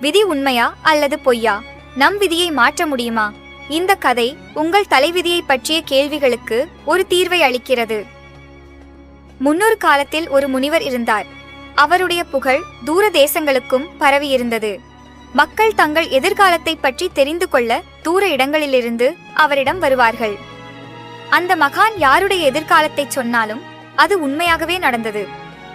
விதி உண்மையா அல்லது பொய்யா? நம் விதியை மாற்ற முடியுமா? இந்த கதை உங்கள் தலைவிதியை பற்றிய கேள்விகளுக்கு ஒரு தீர்வை அளிக்கிறது. முன்னொரு காலத்தில் ஒரு முனிவர் இருந்தார். அவருடைய புகழ் தூர தேசங்களுக்கும் பரவியிருந்தது. மக்கள் தங்கள் எதிர்காலத்தை பற்றி தெரிந்து கொள்ள தூர இடங்களிலிருந்து அவரிடம் வருவார்கள். அந்த மகான் யாருடைய எதிர்காலத்தை சொன்னாலும் அது உண்மையாகவே நடந்தது.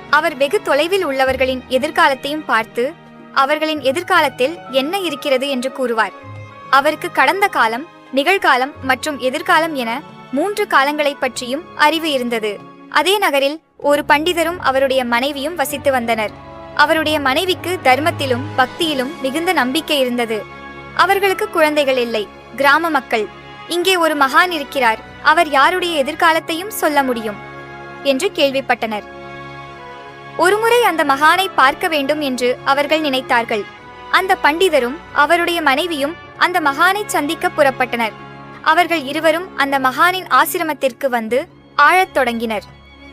அவர் வெகு தொலைவில் உள்ளவர்களின் எதிர்காலத்தையும் பார்த்து அவர்களின் எதிர்காலத்தில் என்ன இருக்கிறது என்று கூறுவார். அவருக்கு கடந்த காலம் நிகழ்காலம் மற்றும் எதிர்காலம் என மூன்று காலங்களைப் பற்றியும் அறிவு இருந்தது. அதே நகரில் ஒரு பண்டிதரும் அவருடைய மனைவியும் வசித்து வந்தனர். அவருடைய மனைவிக்கு தர்மத்திலும் பக்தியிலும் மிகுந்த நம்பிக்கை இருந்தது. அவர்களுக்கு குழந்தைகள் இல்லை கிராம மக்கள். இங்கே ஒரு மகான் இருக்கிறார் அவர் யாருடைய எதிர்காலத்தையும் சொல்ல முடியும்? என்று கேள்விப்பட்டனர். ஒருமுறை அந்த மகானை பார்க்க வேண்டும் என்று அவர்கள் நினைத்தார்கள். அந்த பண்டிதரும் அவருடைய மனைவியும் அந்த மகானை சந்திக்க புறப்பட்டனர். அவர்கள் இருவரும் அந்த மகானின் ஆசிரமத்திற்கு வந்து ஆழத் தொடங்கினர்.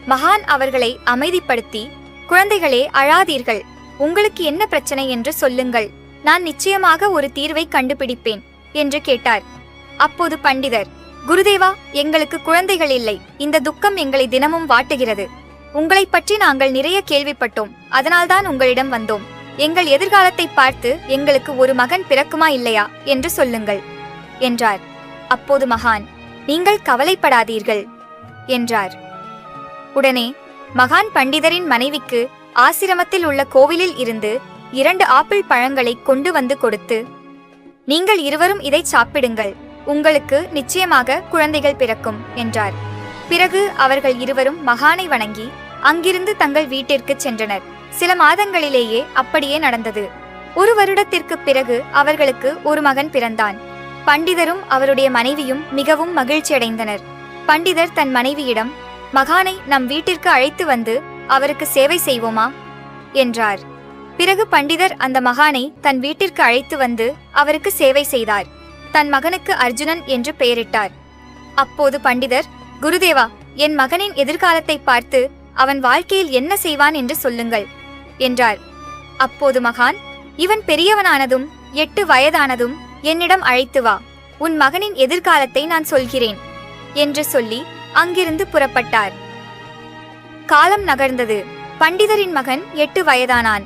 மகான் அவர்களை அமைதிப்படுத்தி குழந்தைகளே அழாதீர்கள். உங்களுக்கு என்ன பிரச்சனை என்று சொல்லுங்கள். நான் நிச்சயமாக ஒரு தீர்வை கண்டுபிடிப்பேன் என்று கேட்டார். அப்போது பண்டிதர் குருதேவா எங்களுக்கு குழந்தைகள் இல்லை. இந்த துக்கம் எங்களை தினமும் வாட்டுகிறது. உங்களைப் பற்றி நாங்கள் நிறைய கேள்விப்பட்டோம். அதனால்தான் உங்களிடம் வந்தோம். எங்கள் எதிர்காலத்தை பார்த்து எங்களுக்கு ஒரு மகன் பிறக்குமா இல்லையா என்று சொல்லுங்கள் என்றார். அப்போது மகான் நீங்கள் கவலைப்படாதீர்கள் என்றார். உடனே மகான் பண்டிதரின் மனைவிக்கு ஆசிரமத்தில் உள்ள கோவிலில் இருந்து இரண்டு ஆப்பிள் பழங்களை கொண்டு வந்து கொடுத்து நீங்கள் இருவரும் இதை சாப்பிடுங்கள் உங்களுக்கு நிச்சயமாக குழந்தைகள் பிறக்கும் என்றார். பிறகு அவர்கள் இருவரும் மகானை வணங்கி அங்கிருந்து தங்கள் வீட்டிற்கு சென்றனர். சில மாதங்களிலேயே அப்படியே நடந்தது. ஒரு வருடத்திற்கு பிறகு அவர்களுக்கு ஒரு மகன் பிறந்தான். பண்டிதரும் அவருடைய மனைவியும் மிகவும் மகிழ்ச்சியடைந்தனர். பண்டிதர் தன் மனைவியிடம் மகானை நம் வீட்டிற்கு அழைத்து வந்து அவருக்கு சேவை செய்வோமா? என்றார். பிறகு பண்டிதர் அந்த மகானை தன் வீட்டிற்கு அழைத்து வந்து அவருக்கு சேவை செய்தார். தன் மகனுக்கு அர்ஜுனன் என்று பெயரிட்டார். அப்போது பண்டிதர் குருதேவா என் மகனின் எதிர்காலத்தை பார்த்து அவன் வாழ்க்கையில் என்ன செய்வான் என்று சொல்லுங்கள் என்றார் அப்போது மகான் இவன் பெரியவனானதும் எட்டு வயதானதும் என்னிடம் அழைத்து வா உன் மகனின் எதிர்காலத்தை நான் சொல்கிறேன் என்று சொல்லி அங்கிருந்து புறப்பட்டார். காலம் நகர்ந்தது. பண்டிதரின் மகன் எட்டு வயதானான்.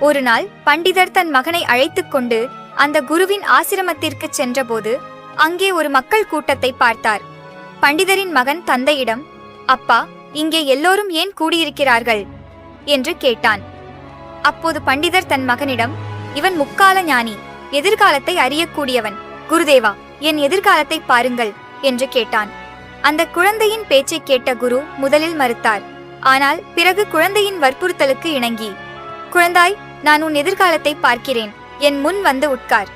ஒரு நாள் பண்டிதர் தன் மகனை அழைத்துக் கொண்டு அந்த குருவின் ஆசிரமத்திற்கு சென்றபோது அங்கே ஒரு மக்கள் கூட்டத்தை பார்த்தார். பண்டிதரின் மகன் தந்தையிடம் அப்பா இங்கே எல்லோரும் ஏன் கூடியிருக்கிறார்கள்? என்று கேட்டான். அப்போது பண்டிதர் தன் மகனிடம் இவன் முக்கால ஞானி எதிர்காலத்தை அறியக்கூடியவன். குருதேவா என் எதிர்காலத்தை பாருங்கள் என்று கேட்டான். அந்த குழந்தையின் பேச்சை கேட்ட குரு முதலில் மறுத்தார் ஆனால் பிறகு குழந்தையின் வற்புறுத்தலுக்கு இணங்கி. குழந்தாய் நான் உன் எதிர்காலத்தை பார்க்கிறேன். என் முன் வந்து உட்கார்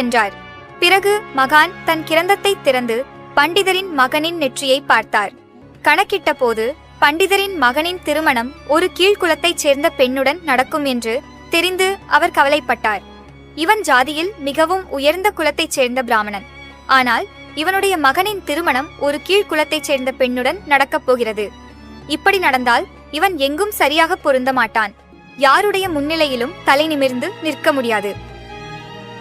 என்றார். பிறகு மகான் தன் கிரந்தத்தை திறந்து பண்டிதரின் மகனின் நெற்றியை பார்த்தார். கணக்கிட்ட போது பண்டிதரின் மகனின் திருமணம் ஒரு கீழ்குலத்தைச் சேர்ந்த பெண்ணுடன் நடக்கும் என்று தெரிந்து அவர் கவலைப்பட்டார். இவன் ஜாதியில் மிகவும் உயர்ந்த குலத்தைச் சேர்ந்த பிராமணன். ஆனால் இவனுடைய மகனின் திருமணம் ஒரு கீழ்குலத்தைச் சேர்ந்த பெண்ணுடன் நடக்கப் போகிறது. இப்படி நடந்தால் இவன் எங்கும் சரியாக பொருந்த மாட்டான். யாருடைய முன்னிலையிலும் தலை நிமிர்ந்து நிற்க முடியாது.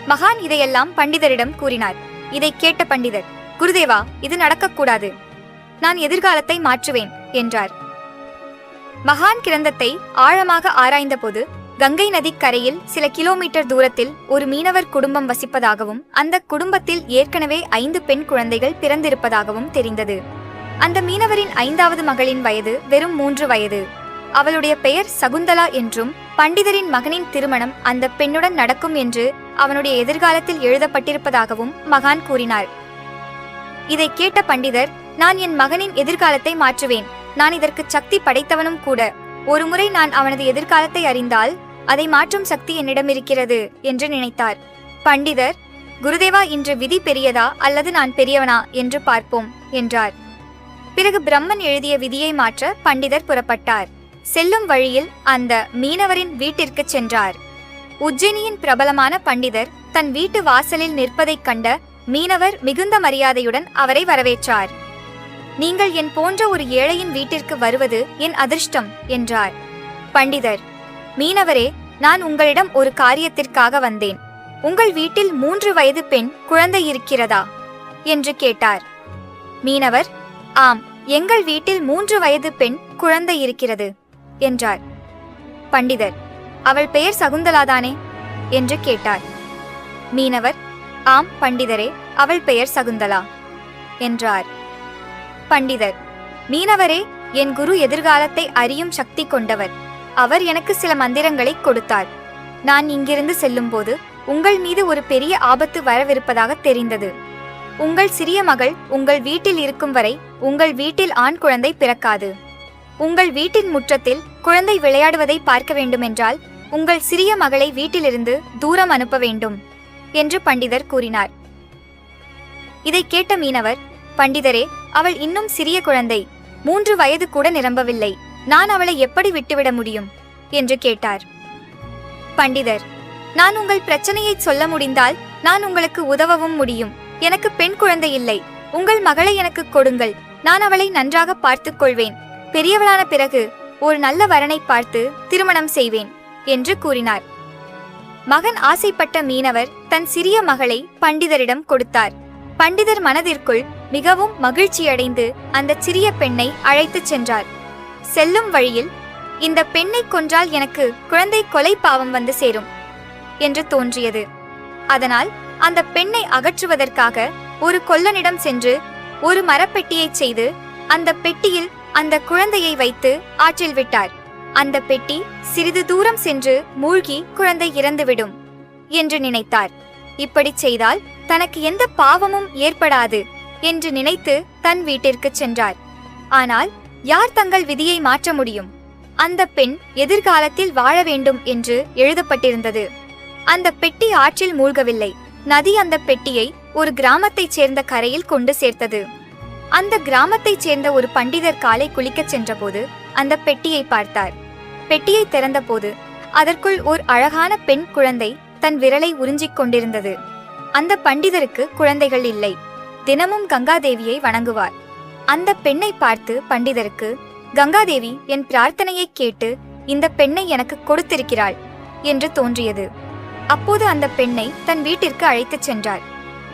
மகான் இதையெல்லாம் பண்டிதரிடம் கூறினார். இதை கேட்ட பண்டிதர் குருதேவா இது நடக்கக்கூடாது. நான் எதிர்காலத்தை மாற்றுவேன் என்றார். மகான் கிரந்தத்தை ஆழமாக ஆராய்ந்தபோது கங்கை நதிக்கரையில் சில கிலோமீட்டர் தூரத்தில் ஒரு மீனவர் குடும்பம் வசிப்பதாகவும் அந்த குடும்பத்தில் ஏற்கனவே ஐந்து பெண் குழந்தைகள் பிறந்திருப்பதாகவும் தெரிந்தது. அந்த மீனவரின் ஐந்தாவது மகளின் வயது வெறும் மூன்று வயது. அவளுடைய பெயர் சகுந்தலா என்றும் பண்டிதரின் மகனின் திருமணம் அந்த பெண்ணுடன் நடக்கும் என்று அவனுடைய எதிர்காலத்தில் எழுதப்பட்டிருப்பதாகவும் மகான் கூறினார். இதை கேட்ட பண்டிதர் நான் என் மகனின் எதிர்காலத்தை மாற்றுவேன். நான் இதற்கு சக்தி படைத்தவனும் கூட. ஒருமுறை நான் அவனது எதிர்காலத்தை அறிந்தால் அதை மாற்றும் சக்தி என்னிடம் இருக்கிறது என்று நினைத்தார். பண்டிதர் குருதேவா இன்று விதி பெரியதா? அல்லது நான் பெரியவனா? என்று பார்ப்போம் என்றார். பிறகு பிரம்மன் எழுதிய விதியை மாற்ற பண்டிதர் புறப்பட்டார். செல்லும் வழியில் அந்த மீனவரின் வீட்டிற்கு சென்றார். உஜ்ஜினியின் பிரபலமான பண்டிதர் தன் வீட்டு வாசலில் நிற்பதைக் கண்ட மீனவர் மிகுந்த மரியாதையுடன் அவரை வரவேற்றார். நீங்கள் என் போன்ற ஒரு ஏழையின் வீட்டிற்கு வருவது என் அதிர்ஷ்டம் என்றார். பண்டிதர் மீனவரே நான் உங்களிடம் ஒரு காரியத்திற்காக வந்தேன். உங்கள் வீட்டில் மூன்று வயது பெண் குழந்தை இருக்கிறதா? என்று கேட்டார். மீனவர் ஆம் எங்கள் வீட்டில் மூன்று வயது பெண் குழந்தை இருக்கிறது என்றார். பண்டிதர் அவள் பெயர் சகுந்தலாதானே? என்று கேட்டார். மீனவர் ஆம் பண்டிதரே அவள் பெயர் சகுந்தலா என்றார். பண்டிதர் மீனவரே என் குரு எதிர்காலத்தை அறியும் சக்தி கொண்டவர். அவர் எனக்கு சில மந்திரங்களை கொடுத்தார். நான் இங்கிருந்து செல்லும்போது உங்கள் மீது ஒரு பெரிய ஆபத்து வரவிருப்பதாக தெரிந்தது. உங்கள் சிறிய மகள் உங்கள் வீட்டில் இருக்கும் வரை உங்கள் வீட்டில் ஆண் குழந்தை பிறக்காது. உங்கள் வீட்டின் முற்றத்தில் குழந்தை விளையாடுவதை பார்க்க வேண்டுமென்றால் உங்கள் சிறிய மகளை வீட்டிலிருந்து தூரம் அனுப்ப வேண்டும். என்று பண்டிதர் கூறினார். இதை கேட்ட மீனவர் பண்டிதரே அவள் இன்னும் சிறிய குழந்தை மூன்று வயது கூட நிரம்பவில்லை நான் அவளை எப்படி விட்டுவிட முடியும்? என்று கேட்டார். பண்டிதர் நான் உங்கள் பிரச்சனையை சொல்ல முடிந்தால் நான் உங்களுக்கு உதவவும் முடியும். எனக்கு பெண் குழந்தை இல்லை. உங்கள் மகளை எனக்கு கொடுங்கள். நான் அவளை நன்றாக பார்த்துக் கொள்வேன். பெரியவளான பிறகு ஒரு நல்ல வரனை பார்த்து திருமணம் செய்வேன் என்று கூறினார். மகன் ஆசைப்பட்ட மீனவர் தன் சிறிய மகளை பண்டிதரிடம் கொடுத்தார். பண்டிதர் மனதிற்குள் மிகவும் மகிழ்ச்சியடைந்து அந்த சிறிய பெண்ணை அழைத்துச் சென்றார். செல்லும் வழியில் இந்த பெண்ணை கொன்றால் எனக்கு குழந்தை கொலை பாவம் வந்து சேரும் என்று தோன்றியது. அதனால் அந்த பெண்ணை அகற்றுவதற்காக ஒரு கொல்லனிடம் சென்று ஒரு மரப்பெட்டியைச் செய்து அந்த பெட்டியில் அந்த குழந்தையை வைத்து ஆற்றில் விட்டார். அந்த பெட்டி சிறிது தூரம் சென்று மூழ்கி குழந்தை இறந்துவிடும் என்று நினைத்தார். இப்படிச் செய்தால் தனக்கு எந்த பாவமும் ஏற்படாது என்று நினைத்து தன் வீட்டிற்கு சென்றார். ஆனால் யார் தங்கள் விதியை மாற்ற முடியும்? அந்த பெண் எதிர்காலத்தில் வாழ வேண்டும் என்று எழுதப்பட்டிருந்தது. அந்த பெட்டி ஆற்றில் மூழ்கவில்லை. நதி அந்த பெட்டியை ஒரு கிராமத்தைச் சேர்ந்த கரையில் கொண்டு சேர்த்தது. அந்த கிராமத்தைச் சேர்ந்த ஒரு பண்டிதர் காலை குளிக்கச் சென்றபோது அந்த பெட்டியை பார்த்தார். பெட்டியை திறந்தபோது அதற்குள் ஓர் அழகான பெண் குழந்தை தன் விரலை உறிஞ்சிக் கொண்டிருந்தது. அந்த பண்டிதருக்கு குழந்தைகள் இல்லை. தினமும் கங்காதேவியை வணங்குவார். அந்த பெண்ணை பார்த்து பண்டிதருக்கு கங்காதேவி என் பிரார்த்தனையை கேட்டு இந்த பெண்ணை எனக்கு கொடுத்திருக்கிறாள் என்று தோன்றியது. அப்போது அந்த பெண்ணை தன் வீட்டிற்கு அழைத்துச் சென்றார்.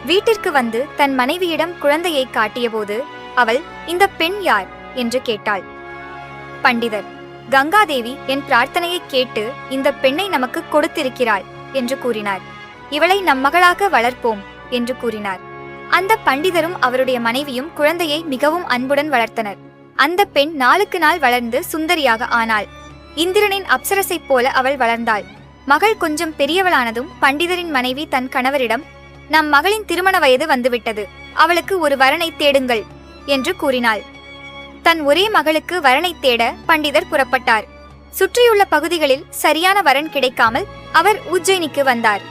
வீட்டிற்கு வந்து தன் மனைவியிடம் குழந்தையை காட்டியபோது அவள் இந்த பெண் யார்? என்று கேட்டாள். பண்டிதர் கங்காதேவி என் பிரார்த்தனையை கேட்டு இந்த பெண்ணை நமக்கு கொடுத்திருக்கிறாள். என்று கூறினார். இவளை நம் மகளாக வளர்ப்போம் என்று கூறினார். அந்த பண்டிதரும் அவருடைய மனைவியும் குழந்தையை மிகவும் அன்புடன் வளர்த்தனர். அந்த பெண் நாளுக்கு நாள் வளர்ந்து சுந்தரியாக ஆனாள். இந்திரனின் அப்சரசைப் போல அவள் வளர்ந்தாள். மகள் கொஞ்சம் பெரியவளானதும் பண்டிதரின் மனைவி தன் கணவரிடம் நம் மகளின் திருமண வயது வந்துவிட்டது. அவளுக்கு ஒரு வரனை தேடுங்கள் என்று கூறினாள். தன் ஒரே மகளுக்கு வரனை தேட பண்டிதர் புறப்பட்டார். சுற்றியுள்ள பகுதிகளில் சரியான வரன் கிடைக்காமல் அவர் உஜ்ஜயினிக்கு வந்தார்.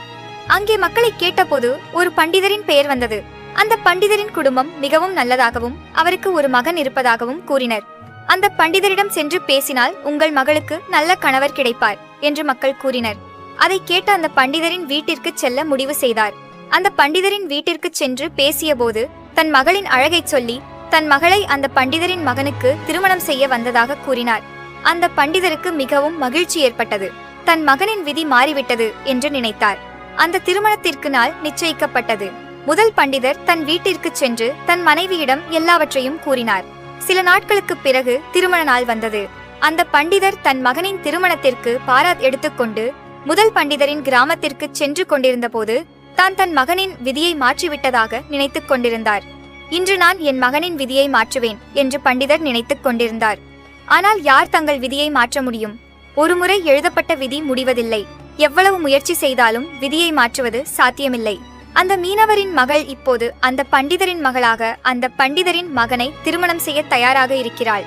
அங்கே மக்களை கேட்டபோது ஒரு பண்டிதரின் பெயர் வந்தது. அந்த பண்டிதரின் குடும்பம் மிகவும் நல்லதாகவும் அவருக்கு ஒரு மகன் இருப்பதாகவும் கூறினர். அந்த பண்டிதரிடம் சென்று பேசினால் உங்கள் மகளுக்கு நல்ல கணவர் கிடைப்பார் என்று மக்கள் கூறினர். அதை கேட்ட அந்த பண்டிதரின் வீட்டிற்கு செல்ல முடிவு செய்தார். அந்த பண்டிதரின் வீட்டிற்கு சென்று பேசியபோது தன் மகளின் அழகைச் சொல்லி தன் மகளை அந்த பண்டிதரின் மகனுக்கு திருமணம் செய்ய வந்ததாக கூறினார். அந்த பண்டிதருக்கு மிகவும் மகிழ்ச்சி ஏற்பட்டது. தன் மகனின் விதி மாறிவிட்டது என்று நினைத்தார். அந்த திருமணத்திற்கு நாள் நிச்சயிக்கப்பட்டது. முதல் பண்டிதர் தன் வீட்டிற்கு சென்று தன் மனைவியிடம் எல்லாவற்றையும் கூறினார். சில நாட்களுக்குப் பிறகு திருமண நாள் வந்தது. அந்த பண்டிதர் தன் மகனின் திருமணத்திற்கு பாராத் எடுத்துக்கொண்டு முதல் பண்டிதரின் கிராமத்திற்கு சென்று கொண்டிருந்தபோது தான் தன் மகனின் விதியை மாற்றிவிட்டதாக நினைத்துக் கொண்டிருந்தார். இன்று நான் என் மகனின் விதியை மாற்றுவேன் என்று பண்டிதர் நினைத்துக் கொண்டிருந்தார். ஆனால் யார் தங்கள் விதியை மாற்ற முடியும்? ஒருமுறை எழுதப்பட்ட விதி முடிவதில்லை. எவ்வளவு முயற்சி செய்தாலும் விதியை மாற்றுவது சாத்தியமில்லை. அந்த மீனவரின் மகள் இப்போது அந்த பண்டிதரின் மகளாக அந்த பண்டிதரின் மகனை திருமணம் செய்ய தயாராக இருக்கிறாள்.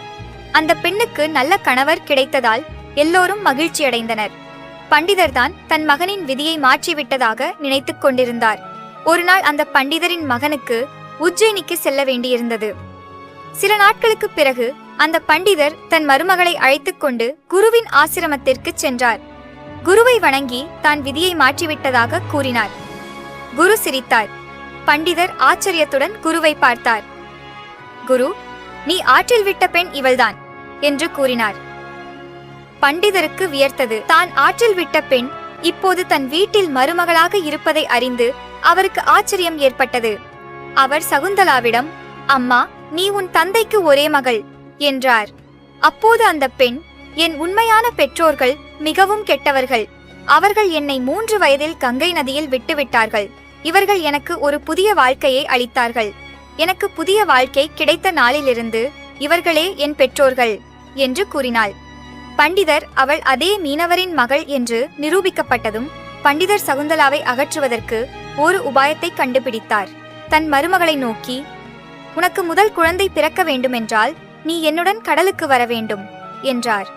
அந்த பெண்ணுக்கு நல்ல கணவர் கிடைத்ததால் எல்லோரும் மகிழ்ச்சியடைந்தனர் பண்டிதர்தான் தன் மகனின் விதியை மாற்றிவிட்டதாக நினைத்துக் கொண்டிருந்தார். ஒரு நாள் அந்த பண்டிதரின் மகனுக்கு உஜ்ஜயினிக்கு செல்ல வேண்டியிருந்தது. சில நாட்களுக்குப் பிறகு அந்த பண்டிதர் தன் மருமகளை அழைத்துக் கொண்டு குருவின் ஆசிரமத்திற்கு சென்றார். குருவை வணங்கி தான் விதியை மாற்றிவிட்டதாக கூறினார். குரு சிரித்தார். பண்டிதர் ஆச்சரியத்துடன் குருவை பார்த்தார். குரு நீ ஆற்றில் விட்ட பெண் இவள்தான் என்று கூறினார். பண்டிதருக்கு வியர்த்தது தான் ஆற்றில் விட்ட பெண் இப்போது தன் வீட்டில் மருமகளாக இருப்பதை அறிந்து அவருக்கு ஆச்சரியம் ஏற்பட்டது. அவர் சகுந்தலாவிடம் அம்மா நீ உன் தந்தைக்கு ஒரே மகள். என்றார். அப்போது அந்த பெண் என் உண்மையான பெற்றோர்கள் மிகவும் கெட்டவர்கள். அவர்கள் என்னை மூன்று வயதில் கங்கை நதியில் விட்டுவிட்டார்கள். இவர்கள் எனக்கு ஒரு புதிய வாழ்க்கையை அளித்தார்கள். எனக்கு புதிய வாழ்க்கை கிடைத்த நாளிலிருந்து இவர்களே என் பெற்றோர்கள் என்று கூறினாள். பண்டிதர் அவள் அதே மீனவரின் மகள் என்று நிரூபிக்கப்பட்டதும் பண்டிதர் சகுந்தலாவை அகற்றுவதற்கு ஒரு உபாயத்தை கண்டுபிடித்தார். தன் மருமகளை நோக்கி உனக்கு முதல் குழந்தை பிறக்க வேண்டுமென்றால் நீ என்னுடன் கடலுக்கு வர வேண்டும் என்றார்.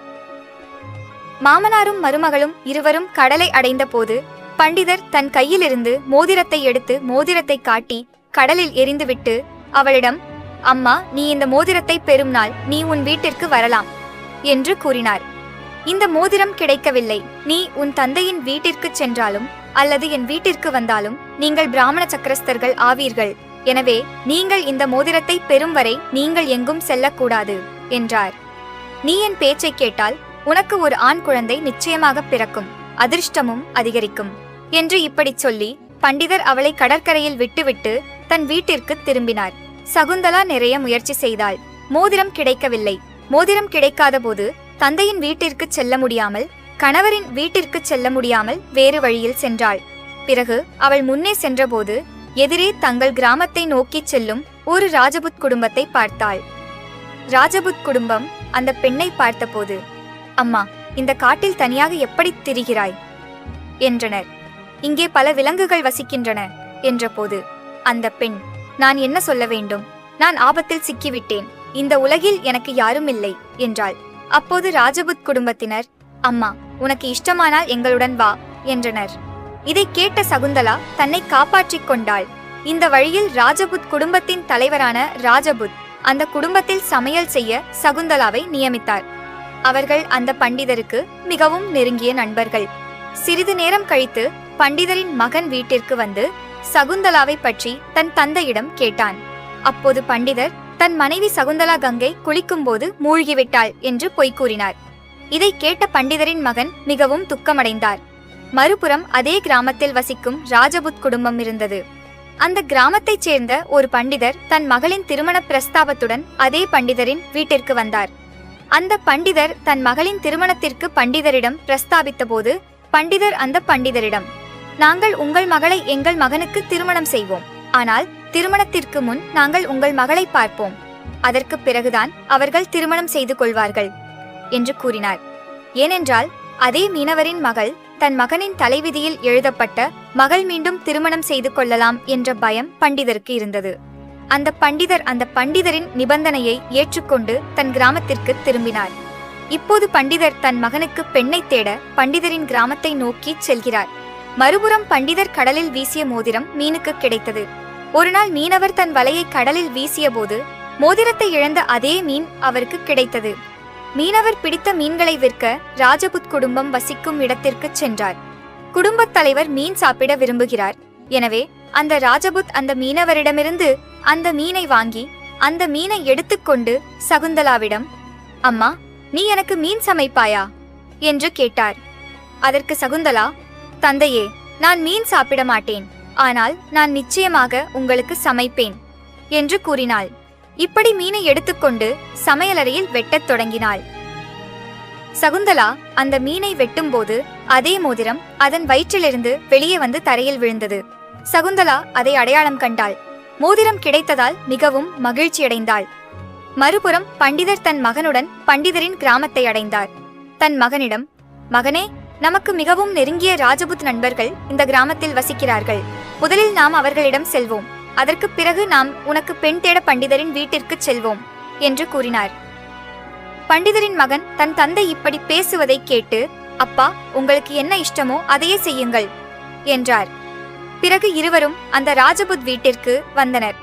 மாமனாரும் மருமகளும் இருவரும் கடலை அடைந்தபோது பண்டிதர் தன் கையிலிருந்து மோதிரத்தை எடுத்து மோதிரத்தை காட்டி கடலில் எரிந்துவிட்டு அவளிடம் அம்மா நீ இந்த மோதிரத்தை பெறும் நாள் நீ உன் வீட்டிற்கு வரலாம் என்று கூறினார். இந்த மோதிரம் கிடைக்கவில்லை. நீ உன் தந்தையின் வீட்டிற்கு சென்றாலும் அல்லது என் வீட்டிற்கு வந்தாலும் நீங்கள் பிராமண சக்கரஸ்தர்கள் ஆவீர்கள் எனவே நீங்கள் இந்த மோதிரத்தை பெறும் வரை நீங்கள் எங்கும் செல்லக்கூடாது என்றார். நீ என் பேச்சை கேட்டால் உனக்கு ஒரு ஆண் குழந்தை நிச்சயமாக பிறக்கும் அதிர்ஷ்டமும் அதிகரிக்கும் என்று இப்படிச் சொல்லி பண்டிதர் அவளை கடற்கரையில் விட்டுவிட்டு தன் வீட்டிற்கு திரும்பினார். சகுந்தலா நிறைய முயற்சி செய்தாள். மோதிரம் கிடைக்கவில்லை. மோதிரம் கிடைக்காத போது தந்தையின் வீட்டிற்கு செல்ல முடியாமல் கணவரின் வீட்டிற்கு செல்ல முடியாமல் வேறு வழியில் சென்றாள். பிறகு அவள் முன்னே சென்றபோது எதிரே தங்கள் கிராமத்தை நோக்கிச் செல்லும் ஒரு ராஜபுத் குடும்பத்தை பார்த்தாள். ராஜபுத் குடும்பம் அந்த பெண்ணை பார்த்தபோது அம்மா இந்த காட்டில் தனியாக எப்படி திரிகிறாய்? என்றனர். இங்கே பல விலங்குகள் வசிக்கின்றன என்றபோது அந்த பெண் நான் என்ன சொல்ல வேண்டும்? நான் ஆபத்தில் சிக்கிவிட்டேன். இந்த உலகில் எனக்கு யாரும் இல்லை என்றாள். அப்போது ராஜபுத் குடும்பத்தினர் அம்மா உனக்கு இஷ்டமானால் எங்களுடன் வா என்றனர். இதை கேட்ட சகுந்தலா தன்னை காப்பாற்றிக் கொண்டாள். இந்த வழியில் ராஜபுத் குடும்பத்தின் தலைவரான ராஜபுத் அந்த குடும்பத்தில் சமையல் செய்ய சகுந்தலாவை நியமித்தார். அவர்கள் அந்த பண்டிதருக்கு மிகவும் நெருங்கிய நண்பர்கள். சிறிது நேரம் கழித்து பண்டிதரின் மகன் வீட்டிற்கு வந்து சகுந்தலாவை பற்றி தன் தந்தையிடம் கேட்டான். அப்போது பண்டிதர் தன் மனைவி சகுந்தலா கங்கை குளிக்கும்போது மூழ்கிவிட்டாள் என்று பொய் கூறினார். இதை கேட்ட பண்டிதரின் மகன் மிகவும் துக்கமடைந்தார். மறுபுறம் அதே கிராமத்தில் வசிக்கும் ராஜபுத் குடும்பம் இருந்தது. அந்த கிராமத்தைச் சேர்ந்த ஒரு பண்டிதர் தன் மகளின் திருமண பிரஸ்தாபத்துடன் அதே பண்டிதரின் வீட்டிற்கு வந்தார். அந்த பண்டிதர் தன் மகளின் திருமணத்திற்கு பண்டிதரிடம் பிரஸ்தாபித்தபோது பண்டிதர் அந்த பண்டிதரிடம் நாங்கள் உங்கள் மகளை எங்கள் மகனுக்கு திருமணம் செய்வோம். ஆனால் திருமணத்திற்கு முன் நாங்கள் உங்கள் மகளை பார்ப்போம். அதற்கு பிறகுதான் அவர்கள் திருமணம் செய்து கொள்வார்கள் என்று கூறினார். ஏனென்றால் அதே மீனவரின் மகள் தன் மகனின் தலைவிதியில் எழுதப்பட்ட மகள் மீண்டும் திருமணம் செய்து கொள்ளலாம் என்ற பயம் பண்டிதருக்கு இருந்தது. அந்த பண்டிதர் அந்த பண்டிதரின் நிபந்தனையை ஏற்றுக்கொண்டு தன் கிராமத்திற்கு திரும்பினார். இப்போது பண்டிதர் தன் மகனுக்கு பெண்ணை தேட பண்டிதரின் கிராமத்தை நோக்கி செல்கிறார். மறுபுறம் பண்டிதர் கடலில் வீசிய மோதிரம் மீனுக்கு கிடைத்தது. ஒருநாள் மீனவர் தன் வலையை கடலில் வீசியபோது மோதிரத்தை இழந்த அதே மீன் அவருக்கு கிடைத்தது. மீனவர் பிடித்த மீன்களை விற்க ராஜபுத் குடும்பம் வசிக்கும் இடத்திற்கு சென்றார். குடும்பத் தலைவர் மீன் சாப்பிட விரும்புகிறார். எனவே அந்த ராஜபுத் அந்த மீனவரிடமிருந்து அந்த மீனை வாங்கி அந்த மீனை எடுத்துக்கொண்டு சகுந்தலாவிடம் அம்மா நீ எனக்கு மீன் சமைப்பாயா? என்று கேட்டார். அதற்கு சகுந்தலா தந்தையே நான் மீன் சாப்பிட மாட்டேன். ஆனால் நான் நிச்சயமாக உங்களுக்கு சமைப்பேன் என்று கூறினாள். இப்படி மீனை எடுத்துக்கொண்டு சமையலறையில் வெட்டத் தொடங்கினாள். சகுந்தலா அந்த மீனை வெட்டும்போது அதே மோதிரம் அதன் வயிற்றிலிருந்து வெளியே வந்து தரையில் விழுந்தது. சகுந்தலா அதை அடையாளம் கண்டாள். மோதிரம் கிடைத்ததால் மிகவும் மகிழ்ச்சியடைந்தாள் மறுபுறம் பண்டிதர் தன் மகனுடன் பண்டிதரின் கிராமத்தை அடைந்தார். தன் மகனிடம் மகனே நமக்கு மிகவும் நெருங்கிய ராஜபுத் நண்பர்கள் இந்த கிராமத்தில் வசிக்கிறார்கள். முதலில் நாம் அவர்களிடம் செல்வோம். அதற்கு பிறகு நாம் உனக்கு பெண் தேட பண்டிதரின் வீட்டிற்கு செல்வோம் என்று கூறினார். பண்டிதரின் மகன் தன் தந்தை இப்படி பேசுவதை கேட்டு அப்பா உங்களுக்கு என்ன இஷ்டமோ அதையே செய்யுங்கள் என்றார். பிறகு இருவரும் அந்த ராஜபுத் வீட்டிற்கு வந்தனர்.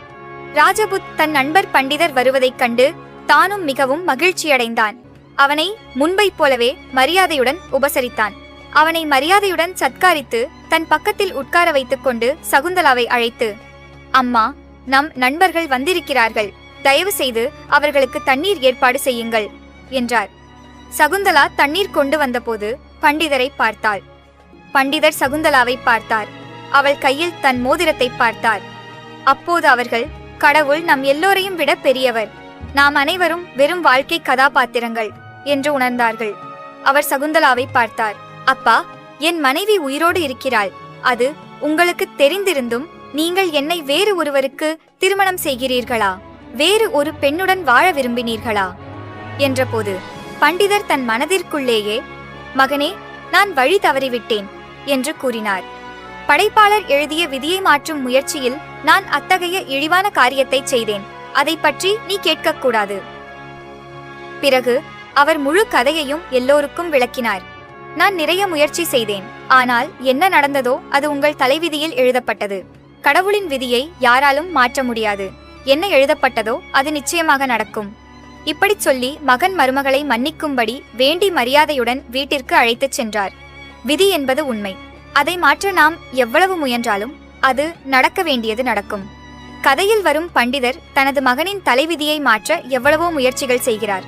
ராஜபுத் தன் நண்பர் பண்டிதர் வருவதைக் கண்டு தானும் மிகவும் மகிழ்ச்சியடைந்தான். அவனை முன்பைப் போலவே மரியாதையுடன் உபசரித்தான். அவனை மரியாதையுடன் சத்காரித்து தன் பக்கத்தில் உட்கார வைத்துக்கொண்டு சகுந்தலாவை அழைத்து அம்மா நம் நண்பர்கள் வந்திருக்கிறார்கள். தயவு செய்து அவர்களுக்கு தண்ணீர் ஏற்பாடு செய்யுங்கள் என்றார். சகுந்தலா தண்ணீர் கொண்டு வந்தபோது பண்டிதரை பார்த்தாள். பண்டிதர் சகுந்தலாவை பார்த்தார். அவள் கையில் தன் மோதிரத்தை பார்த்தார். அப்போது அவர்கள் கடவுள் நம் எல்லோரையும் விட பெரியவர். நாம் அனைவரும் வெறும் வாழ்க்கை கதாபாத்திரங்கள் என்று உணர்ந்தார்கள். அவர் சகுந்தலாவை பார்த்தார். அப்பா என் மனைவி உயிரோடு இருக்கிறாள். அது உங்களுக்கு தெரிந்திருந்தும் நீங்கள் என்னை வேறு ஒருவருக்கு திருமணம் செய்கிறீர்களா? வேறு ஒரு பெண்ணுடன் வாழ விரும்பினீர்களா? என்றபோது பண்டிதர் தன் மனதிற்குள்ளேயே மகனே நான் வழி தவறிவிட்டேன் என்று கூறினார். படைப்பாளர் எழுதிய விதியை மாற்றும் முயற்சியில் நான் அத்தகைய இழிவான காரியத்தை செய்தேன். அதை பற்றி நீ கேட்கக்கூடாது. பிறகு அவர் முழு கதையையும் எல்லோருக்கும் விளக்கினார். நான் நிறைய முயற்சி செய்தேன். ஆனால் என்ன நடந்ததோ அது உங்கள் தலைவிதியில் எழுதப்பட்டது. கடவுளின் விதியை யாராலும் மாற்ற முடியாது. என்ன எழுதப்பட்டதோ அது நிச்சயமாக நடக்கும். இப்படிச் சொல்லி மகன் மருமகளை மன்னிக்கும்படி வேண்டி மரியாதையுடன் வீட்டிற்கு அழைத்துச் சென்றார். விதி என்பது உண்மை. அதை மாற்ற நாம் எவ்வளவு முயன்றாலும் அது நடக்க வேண்டியது நடக்கும். கதையில் வரும் பண்டிதர் தனது மகனின் தலைவிதியை மாற்ற எவ்வளவோ முயற்சிகள் செய்கிறார்.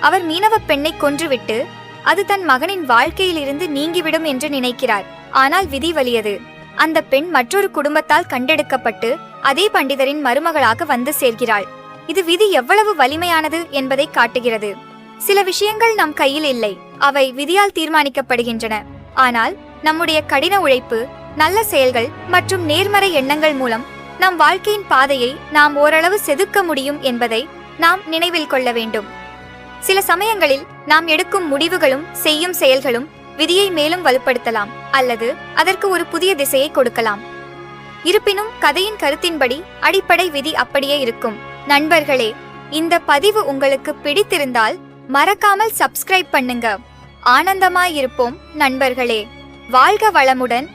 அவர் மீனவப் பெண்ணை கொன்றுவிட்டு அது தன் மகனின் வாழ்க்கையிலிருந்து நீங்கிவிடும் என்று நினைக்கிறார். ஆனால் விதி வலியது. அந்த பெண் மற்றொரு குடும்பத்தால் கண்டெடுக்கப்பட்டு அதே பண்டிதரின் மருமகளாக வந்து சேர்கிறாள். இது விதி எவ்வளவு வலிமையானது என்பதை காட்டுகிறது. சில விஷயங்கள் நம் கையில் இல்லை. அவை விதியால் தீர்மானிக்கப்படுகின்றன. ஆனால் நம்முடைய கடின உழைப்பு நல்ல செயல்கள் மற்றும் நேர்மறை எண்ணங்கள் மூலம் நம் வாழ்க்கையின் பாதையை நாம் ஓரளவு செதுக்க முடியும் என்பதை நாம் நினைவில் கொள்ள வேண்டும். சில சமயங்களில் நாம் எடுக்கும் முடிவுகளும் செய்யும் செயல்களும் விதியை மேலும் வலுப்படுத்தலாம் அல்லது அதற்கு ஒரு புதிய திசையை கொடுக்கலாம். இருப்பினும் கதையின் கருத்தின்படி அடிப்படை விதி அப்படியே இருக்கும். நண்பர்களே இந்த பதிவு உங்களுக்கு பிடித்திருந்தால் மறக்காமல் சப்ஸ்கிரைப் பண்ணுங்க. ஆனந்தமாயிருப்போம் நண்பர்களே. வாழ்க வளமுடன்.